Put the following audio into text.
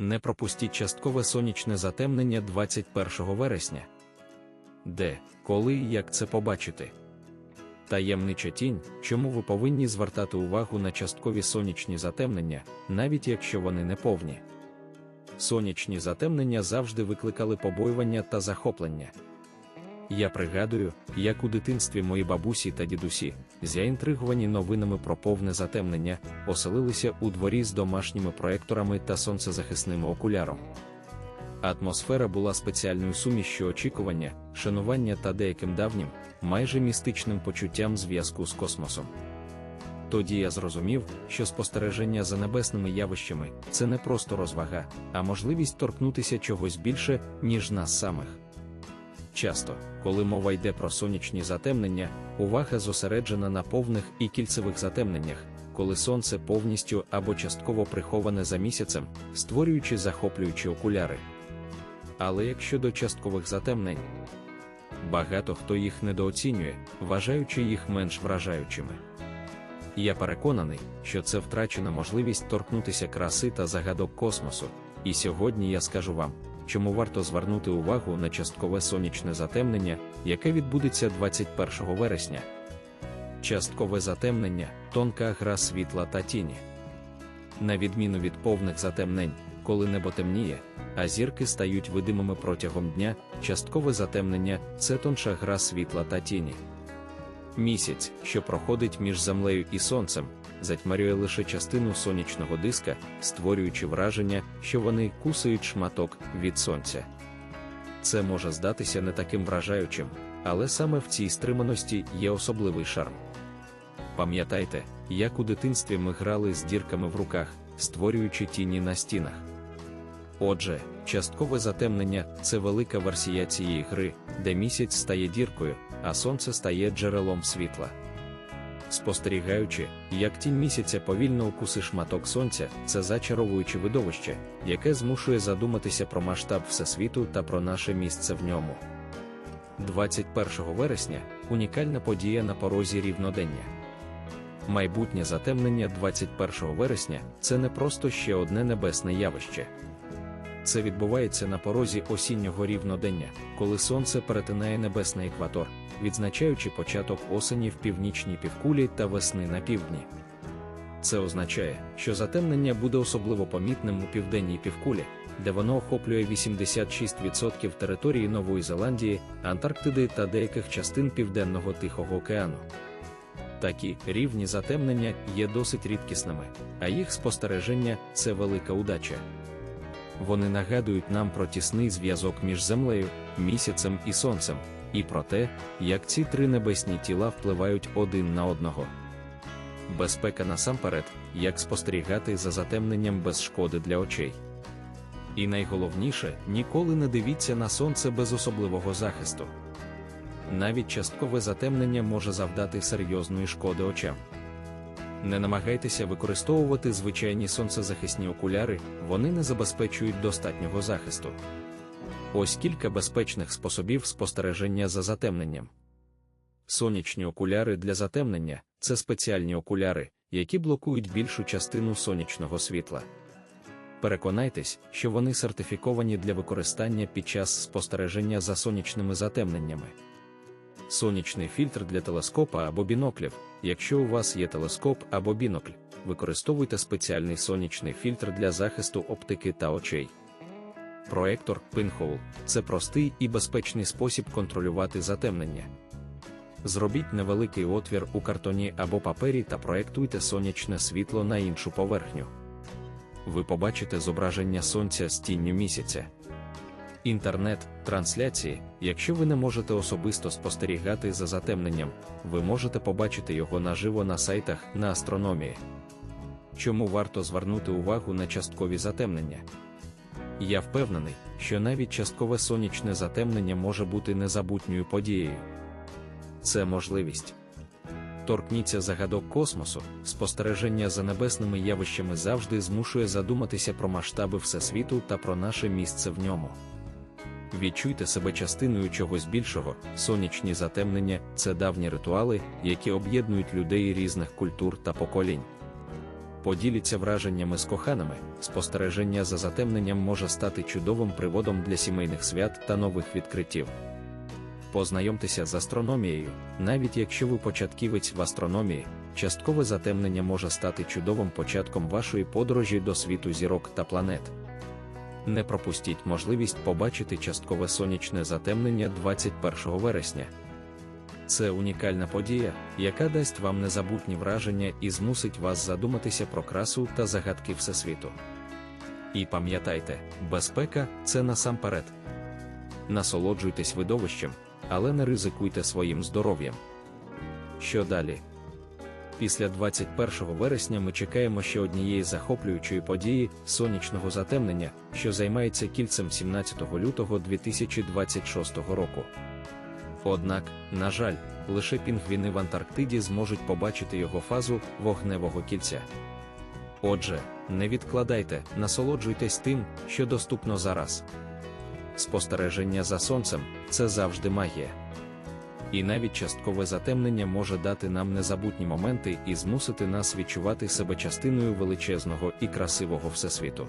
Не пропустіть часткове сонячне затемнення 21 вересня. Де, коли і як це побачити? Таємнича тінь, чому ви повинні звертати увагу на часткові сонячні затемнення, навіть якщо вони не повні. Сонячні затемнення завжди викликали побоювання та захоплення. Я пригадую, як у дитинстві мої бабусі та дідусі, заінтриговані новинами про повне затемнення, оселилися у дворі з домашніми проекторами та сонцезахисним окуляром. Атмосфера була спеціальною сумішчю очікування, шанування та деяким давнім, майже містичним почуттям зв'язку з космосом. Тоді я зрозумів, що спостереження за небесними явищами це не просто розвага, а можливість торкнутися чогось більше, ніж нас самих. Часто, коли мова йде про сонячні затемнення, увага зосереджена на повних і кільцевих затемненнях, коли сонце повністю або частково приховане за місяцем, створюючи захоплюючі окуляри. Але якщо до часткових затемнень, багато хто їх недооцінює, вважаючи їх менш вражаючими. Я переконаний, що це втрачена можливість торкнутися краси та загадок космосу, і сьогодні я скажу вам, чому варто звернути увагу на часткове сонячне затемнення, яке відбудеться 21 вересня. Часткове затемнення тонка гра світла та тіні. На відміну від повних затемнень, коли небо темніє, а зірки стають видимими протягом дня, часткове затемнення це тонша гра світла та тіні. Місяць, що проходить між землею і сонцем, затьмарює лише частину сонячного диска, створюючи враження, що вони кусають шматок від сонця. Це може здатися не таким вражаючим, але саме в цій стриманості є особливий шарм. Пам'ятайте, як у дитинстві ми грали з дірками в руках, створюючи тіні на стінах. Отже, часткове затемнення це велика версія цієї гри, де місяць стає діркою, а сонце стає джерелом світла. Спостерігаючи, як тінь місяця повільно укуси шматок сонця, це зачаровуюче видовище, яке змушує задуматися про масштаб Всесвіту та про наше місце в ньому. 21 вересня унікальна подія на порозі рівнодення. Майбутнє затемнення 21 вересня це не просто ще одне небесне явище. Це відбувається на порозі осіннього рівнодення, коли сонце перетинає небесний екватор, відзначаючи початок осені в північній півкулі та весни на півдні. Це означає, що затемнення буде особливо помітним у південній півкулі, де воно охоплює 86% території Нової Зеландії, Антарктиди та деяких частин Південного Тихого океану. Такі рівні затемнення є досить рідкісними, а їх спостереження це велика удача. Вони нагадують нам про тісний зв'язок між землею, місяцем і сонцем, і про те, як ці три небесні тіла впливають один на одного. Безпека насамперед, як спостерігати за затемненням без шкоди для очей. І найголовніше, ніколи не дивіться на сонце без особливого захисту. Навіть часткове затемнення може завдати серйозної шкоди очам. Не намагайтеся використовувати звичайні сонцезахисні окуляри, вони не забезпечують достатнього захисту. Ось кілька безпечних способів спостереження за затемненням. Сонячні окуляри для затемнення це спеціальні окуляри, які блокують більшу частину сонячного світла. Переконайтесь, що вони сертифіковані для використання під час спостереження за сонячними затемненнями. Сонячний фільтр для телескопа або біноклів. Якщо у вас є телескоп або бінокль, використовуйте спеціальний сонячний фільтр для захисту оптики та очей. Проектор Pinhole – це простий і безпечний спосіб контролювати затемнення. Зробіть невеликий отвір у картоні або папері та проектуйте сонячне світло на іншу поверхню. Ви побачите зображення сонця з тінню місяця. Інтернет, трансляції, якщо ви не можете особисто спостерігати за затемненням, ви можете побачити його наживо на сайтах на астрономії. Чому варто звернути увагу на часткові затемнення? Я впевнений, що навіть часткове сонячне затемнення може бути незабутньою подією. Це можливість. Торкніться загадок космосу, спостереження за небесними явищами завжди змушує задуматися про масштаби Всесвіту та про наше місце в ньому. Відчуйте себе частиною чогось більшого, сонячні затемнення це давні ритуали, які об'єднують людей різних культур та поколінь. поділіться враженнями з коханими, спостереження за затемненням може стати чудовим приводом для сімейних свят та нових відкриттів. Познайомтеся з астрономією, навіть якщо ви початківець в астрономії, часткове затемнення може стати чудовим початком вашої подорожі до світу зірок та планет. Не пропустіть можливість побачити часткове сонячне затемнення 21 вересня. Це унікальна подія, яка дасть вам незабутні враження і змусить вас задуматися про красу та загадки Всесвіту. І пам'ятайте, безпека це насамперед. Насолоджуйтесь видовищем, але не ризикуйте своїм здоров'ям. Що далі? Після 21 вересня ми чекаємо ще однієї захоплюючої події сонячного затемнення, що займається кільцем 17 лютого 2026 року. Однак, на жаль, лише пінгвіни в Антарктиді зможуть побачити його фазу вогневого кільця. Отже, не відкладайте, насолоджуйтесь тим, що доступно зараз. Спостереження за сонцем це завжди магія. І навіть часткове затемнення може дати нам незабутні моменти і змусити нас відчувати себе частиною величезного і красивого всесвіту.